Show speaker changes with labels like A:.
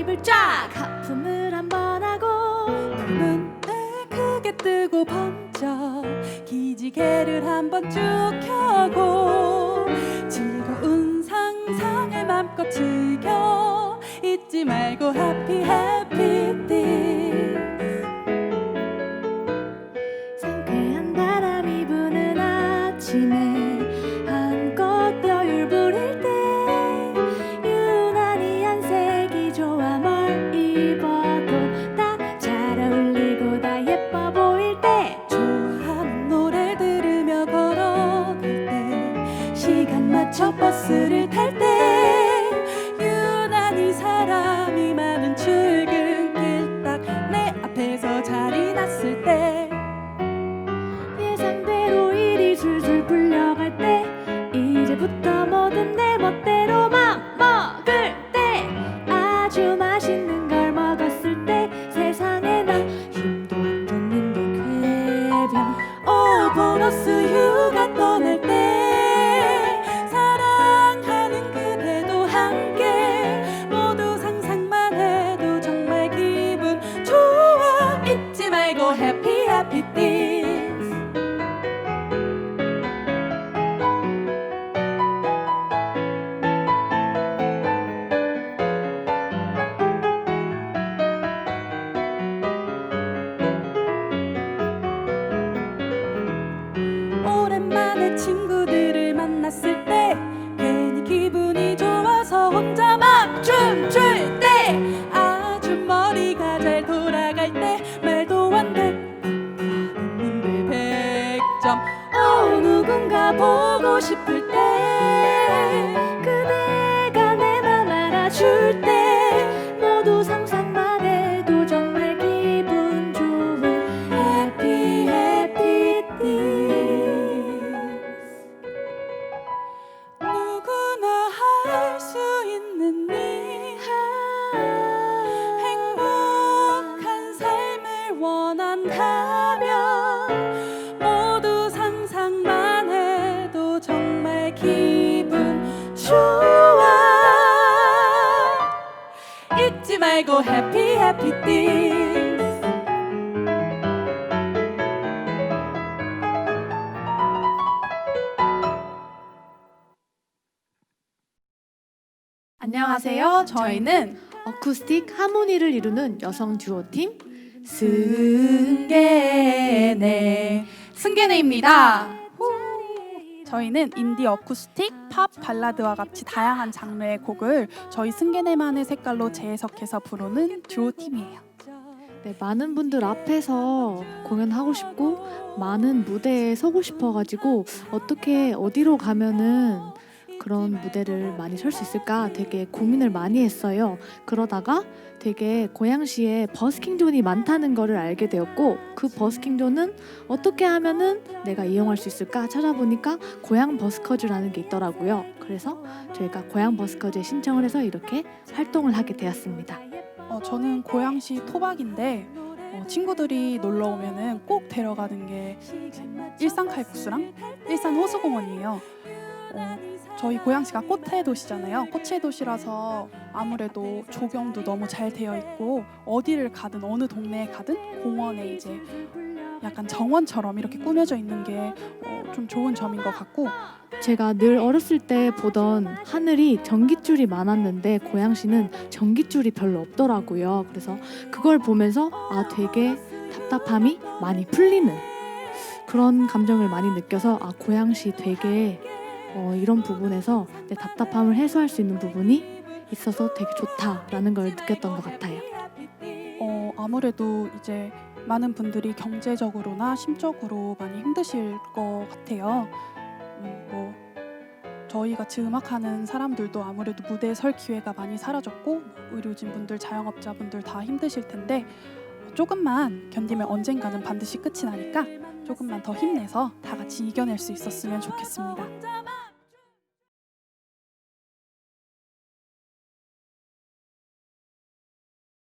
A: 입을 쫙 하품을 한번 하고 눈을 크게 뜨고 번쩍
B: 기지개를 한번 쭉 켜고
A: 시간 맞춰 버스를 탈 때 유난히 사람이 많은 출근길 딱 내 앞에서 자리 났을 때
B: 예상대로 일이 술술 풀려갈 때 이제부터 뭐든 내 멋대로 막 먹을 때 아주 맛있는 걸 먹었을 때 세상에 나 힘도 안 줬는데 쾌변
A: 오 보너스 휴가 잊지 말 싶을 때
B: 그대가 내 맘 알아줄 때 모두 상상만 해도 정말 기분 좋은
A: 해피 해피 띵 누구나 할 수 있는 일 행복한 삶을 원한다 말고 해피 띵 안녕하세요. 저희는
B: 어쿠스틱 하모니를 이루는 여성 듀오팀
A: 승계네 승계네입니다. 저희는 인디 어쿠스틱, 팝, 발라드와 같이 다양한 장르의 곡을 저희 승계네만의 색깔로 재해석해서 부르는 듀오 팀이에요.
B: 네, 많은 분들 앞에서 공연하고 싶고 많은 무대에 서고 싶어가지고 어떻게 어디로 가면은 그런 무대를 많이 설 수 있을까 되게 고민을 많이 했어요. 그러다가 되게 고양시에 버스킹 존이 많다는 거를 알게 되었고 그 버스킹 존은 어떻게 하면은 내가 이용할 수 있을까 찾아보니까 고양 버스커즈라는 게 있더라고요. 그래서 저희가 고양 버스커즈에 신청을 해서 이렇게 활동을 하게 되었습니다.
A: 어, 저는 고양시 토박인데 어, 친구들이 놀러 오면은 꼭 데려가는 게 일산 칼국수랑 일산 호수공원이에요. 어, 저희 고양시가 꽃의 도시잖아요. 꽃의 도시라서 아무래도 조경도 너무 잘 되어 있고 어디를 가든 어느 동네에 가든 공원에 이제 약간 정원처럼 이렇게 꾸며져 있는 게 좀 좋은 점인 것 같고
B: 제가 늘 어렸을 때 보던 하늘이 전깃줄이 많았는데 고양시는 전깃줄이 별로 없더라고요. 그래서 그걸 보면서 아 되게 답답함이 많이 풀리는 그런 감정을 많이 느껴서 아 고양시 되게 어, 이런 부분에서 내 답답함을 해소할 수 있는 부분이 있어서 되게 좋다라는 걸 느꼈던 것 같아요.
A: 어, 아무래도 이제 많은 분들이 경제적으로나 심적으로 많이 힘드실 것 같아요. 음, 뭐 저희 같이 음악하는 사람들도 아무래도 무대에 설 기회가 많이 사라졌고 뭐 의료진 분들, 자영업자 분들 다 힘드실 텐데 조금만 견디면 언젠가는 반드시 끝이 나니까 조금만 더 힘내서 다 같이 이겨낼 수 있었으면 좋겠습니다.